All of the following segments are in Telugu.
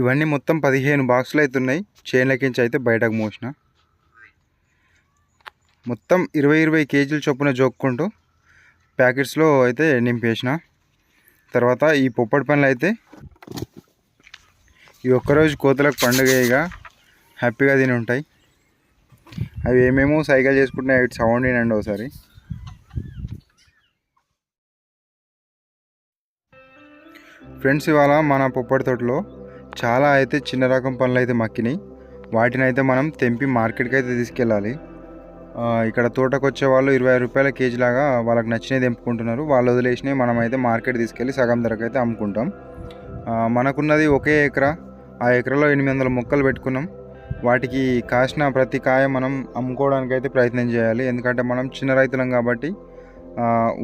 ఇవన్నీ మొత్తం పదిహేను బాక్సులు అయితే ఉన్నాయి. చేనులకించి అయితే బయటకు మోసిన. మొత్తం ఇరవై ఇరవై కేజీలు చొప్పున జోక్కుంటూ ప్యాకెట్స్లో అయితే నింపేసిన. తర్వాత ఈ పొప్పటి పనులు అయితే ఈ ఒక్కరోజు కోతలకు పండుగగా హ్యాపీగా తిని ఉంటాయి. అవి ఏమేమో సైకిల్ చేసుకుంటున్నాయి అవి సౌండ్ వినండి ఒకసారి. ఫ్రెండ్స్ ఇవాళ మన పొప్పటి తోటలో చాలా అయితే చిన్న రకం పనులు అయితే మక్కినాయి. వాటిని అయితే మనం తెంపి మార్కెట్కి అయితే తీసుకెళ్ళాలి. ఇక్కడ తోటకు వచ్చే వాళ్ళు ఇరవై రూపాయల కేజీ లాగా వాళ్ళకి నచ్చినవి తెంపుకుంటున్నారు. వాళ్ళు వదిలేసినవి మనం అయితే మార్కెట్ తీసుకెళ్ళి సగం ధరకు అయితే అమ్ముకుంటాం. మనకున్నది ఒకే ఎకరా. ఆ ఎకరాలో ఎనిమిది వందల మొక్కలు పెట్టుకున్నాం. వాటికి కాసిన ప్రతి కాయ మనం అమ్ముకోవడానికి అయితే ప్రయత్నం చేయాలి. ఎందుకంటే మనం చిన్న రైతులం కాబట్టి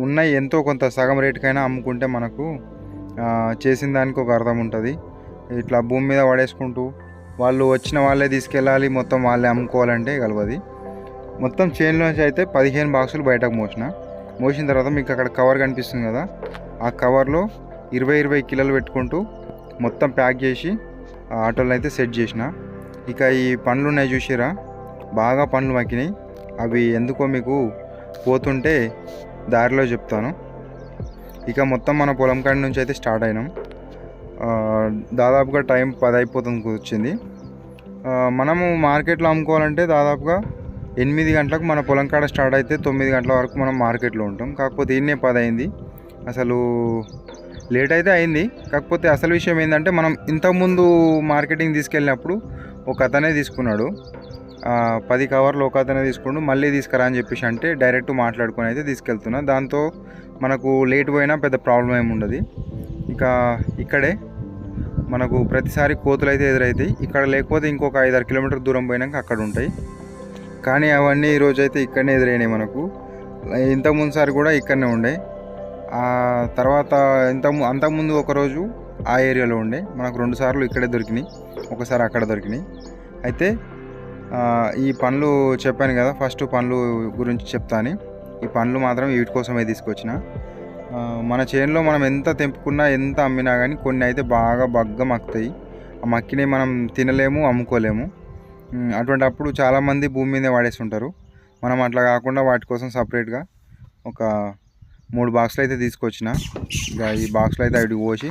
ఉన్న ఎంతో కొంత సగం రేటుకైనా అమ్ముకుంటే మనకు చేసిన దానికి ఒక అర్థం ఉంటుంది. ఇట్లా భూమి మీద పడేసుకుంటూ వాళ్ళు వచ్చిన వాళ్ళే తీసుకెళ్ళాలి మొత్తం వాళ్ళే అమ్ముకోవాలంటే కలవది. మొత్తం నుంచి అయితే పదిహేను బాక్సులు బయటకు మోసిన. మోసిన తర్వాత మీకు అక్కడ కవర్ కనిపిస్తుంది కదా? ఆ కవర్లో ఇరవై ఇరవై కిలోలు పెట్టుకుంటూ మొత్తం ప్యాక్ చేసి ఆ అయితే సెట్ చేసిన. ఇక ఈ పండ్లు ఉన్నాయి చూసిరా బాగా పండ్లు మక్కినాయి అవి ఎందుకో మీకు పోతుంటే దారిలో చెప్తాను. ఇక మొత్తం మన పొలం కాడి నుంచి అయితే స్టార్ట్ అయినాం. దాదాపుగా టైం పది అయిపోతుంది వచ్చింది మనము మార్కెట్లో అమ్ముకోవాలంటే దాదాపుగా ఎనిమిది గంటలకు మన పొలం కాడ స్టార్ట్ అయితే తొమ్మిది గంటల వరకు మనం మార్కెట్లో ఉంటాం. కాకపోతే ఈయనే పది అయింది అసలు లేట్ అయితే అయింది. కాకపోతే అసలు విషయం ఏంటంటే మనం ఇంతకుముందు మార్కెటింగ్ తీసుకెళ్ళినప్పుడు ఒక అతనే తీసుకున్నాడు. పది కవర్లు ఒక అతనే తీసుకుండు మళ్ళీ తీసుకురా అని చెప్పేసి అంటే డైరెక్ట్ మాట్లాడుకొని అయితే తీసుకెళ్తున్నా. దాంతో మనకు లేట్ పోయినా పెద్ద ప్రాబ్లం ఏమి ఉండదు. ఇంకా ఇక్కడే మనకు ప్రతిసారి కోతులు అయితే ఎదురవుతాయి ఇక్కడ లేకపోతే ఇంకొక ఐదారు కిలోమీటర్ దూరం పోయినాక అక్కడ ఉంటాయి. కానీ అవన్నీ ఈరోజు అయితే ఇక్కడనే ఎదురైనాయి మనకు. ఇంతకుముందు సారి కూడా ఇక్కడనే ఉండే. తర్వాత ఇంత అంతకుముందు ఒకరోజు ఆ ఏరియాలో ఉండే. మనకు రెండు సార్లు ఇక్కడే దొరికినాయి. ఒకసారి అక్కడ దొరికినాయి. అయితే ఈ పండ్లు చెప్పాను కదా ఫస్ట్ పండ్లు గురించి చెప్తాను. ఈ పండ్లు మాత్రం వీటి కోసమే తీసుకొచ్చిన. మన చేనులో మనం ఎంత తెంపుకున్నా ఎంత అమ్మినా కానీ కొన్ని అయితే బాగా బగ్గ మక్కుతాయి ఆ మక్కిని మనం తినలేము అమ్ముకోలేము. అటువంటి అప్పుడు చాలామంది భూమి మీదే వాడేస్తుంటారు. మనం అట్లా కాకుండా వాటి కోసం సపరేట్గా ఒక మూడు బాక్సులు అయితే తీసుకొచ్చిన. ఇక ఈ బాక్సులు అయితే అవి పోసి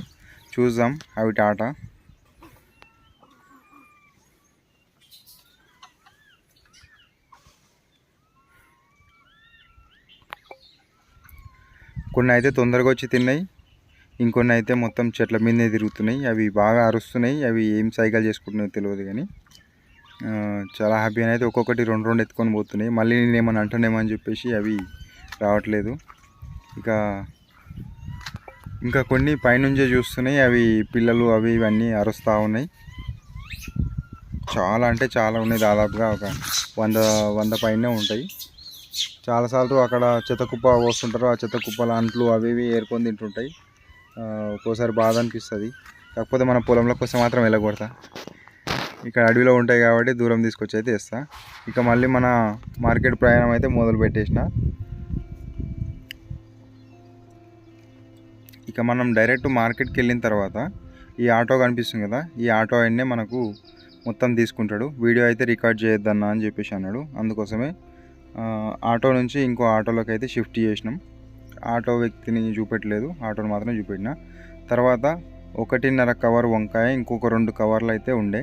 చూద్దాం. అవి టాటా. కొన్ని అయితే తొందరగా వచ్చి తిన్నాయి. ఇంకొన్ని అయితే మొత్తం చెట్ల మీదనే తిరుగుతున్నాయి. అవి బాగా అరుస్తున్నాయి. అవి ఏం సైకిల్ చేసుకుంటున్నాయో తెలియదు కానీ చాలా హ్యాపీ అయితే ఒక్కొక్కటి రెండు రెండు ఎత్తుకొని పోతున్నాయి. మళ్ళీ నేను ఏమని అంటున్నామని చెప్పేసి అవి రావట్లేదు. ఇక ఇంకా కొన్ని పైనుంచే చూస్తున్నాయి. అవి పిల్లలు అవి ఇవన్నీ అరుస్తూ ఉన్నాయి. చాలా అంటే చాలా ఉన్నాయి. దాదాపుగా ఒక వంద వంద పైనే ఉంటాయి. చాలాసార్లు అక్కడ చెత్త కుప్ప పోస్తుంటారు. ఆ చెత్తకుప్పల అంట్లు అవి ఇవి ఏరుకొని తింటుంటాయి. ఒక్కోసారి బాధ అనిపిస్తుంది. కాకపోతే మన పొలంలోకి వస్తే మాత్రం వెళ్ళకూడతా ఇక్కడ అడవిలో ఉంటాయి కాబట్టి దూరం తీసుకొచ్చి అయితే వేస్తా ఇక మళ్ళీ మన మార్కెట్ ప్రయాణం అయితే మొదలు పెట్టేసిన. ఇక మనం డైరెక్ట్ మార్కెట్కి వెళ్ళిన తర్వాత ఈ ఆటో కనిపిస్తుంది కదా? ఈ ఆటో ఆయన్నే మనకు మొత్తం తీసుకుంటాడు. వీడియో అయితే రికార్డ్ చేయొద్దన్నా అని చెప్పేసి అన్నాడు. అందుకోసమే ఆటో నుంచి ఇంకో ఆటోలోకి అయితే షిఫ్ట్ చేసినాం. ఆటో వ్యక్తిని చూపెట్టలేదు ఆటోని మాత్రం చూపెట్టిన. తర్వాత ఒకటిన్నర కవర్ వంకాయ ఇంకొక రెండు కవర్లు అయితే ఉండే.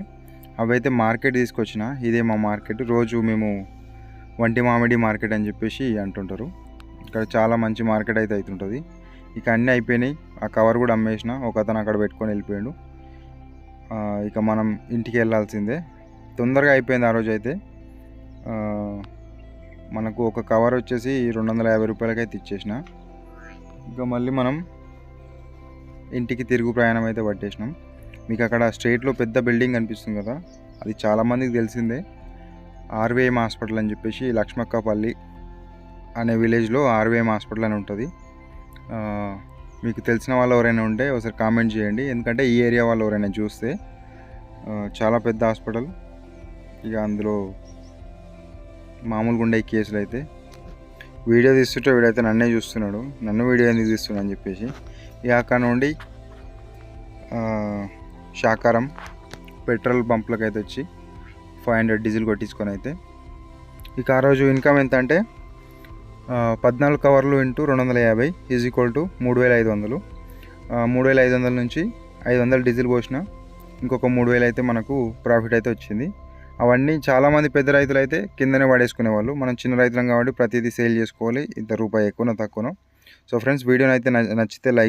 అవి అయితే మార్కెట్ తీసుకొచ్చిన. ఇదే మా మార్కెట్. రోజు మేము వంటి మామిడి మార్కెట్ అని చెప్పేసి అంటుంటారు. ఇక్కడ చాలా మంచి మార్కెట్ అయితే అవుతుంటుంది ఇక అన్నీ అయిపోయినాయి. ఆ కవర్ కూడా అమ్మేసిన. ఒక అతను అక్కడ పెట్టుకొని వెళ్ళిపోయాడు. ఇక మనం ఇంటికి వెళ్ళాల్సిందే. తొందరగా అయిపోయింది ఆ రోజు అయితే. మనకు ఒక కవర్ వచ్చేసి రెండు వందల యాభై రూపాయలకి అయితే ఇచ్చేసిన. ఇంకా మళ్ళీ మనం ఇంటికి తిరుగు ప్రయాణం అయితే పట్టేసినాం. మీకు అక్కడ స్ట్రేట్లో పెద్ద బిల్డింగ్ కనిపిస్తుంది కదా అది చాలామందికి తెలిసిందే. ఆర్వీఎం హాస్పిటల్ అని చెప్పేసి లక్ష్మక్కపల్లి అనే విలేజ్లో ఆర్వీఎం హాస్పిటల్ అని ఉంటుంది. మీకు తెలిసిన వాళ్ళు ఎవరైనా ఉంటే ఒకసారి కామెంట్ చేయండి. ఎందుకంటే ఈ ఏరియా వాళ్ళు ఎవరైనా చూస్తే చాలా పెద్ద హాస్పిటల్. ఇక అందులో మామూలుగా ఉండే కేసులు అయితే వీడియో తీస్తుంటే వీడైతే నన్నే చూస్తున్నాడు. నన్ను వీడియో ఎందుకు తీస్తున్నా అని చెప్పేసి. ఇక అక్కడ నుండి షాకారం శాకారం పెట్రోల్ బంప్లకు అయితే వచ్చి ఫైవ్ హండ్రెడ్ డీజిల్ కొట్టించుకొని అయితే. ఇక ఆ రోజు ఇన్కమ్ ఎంత అంటే పద్నాలుగు కవర్లు ఇంటూ రెండు వందల యాభై ఈజ్ ఈక్వల్ టు మూడు వేల ఐదు వందలు. మూడు వేల ఐదు వందల నుంచి ఐదు వందలు డీజిల్ పోసిన ఇంకొక మూడు వేలు అయితే మనకు ప్రాఫిట్ అయితే వచ్చింది. అవన్నీ చాలామంది పెద్ద రైతులు అయితే కిందనే పడేసుకునేవాళ్ళు. మనం చిన్న రైతులం కాబట్టి ప్రతిదీ సేల్ చేసుకోవాలి. ఇంత రూపాయి ఎక్కువనో తక్కువనో. సో ఫ్రెండ్స్ వీడియోని అయితే నచ్చితే లైక్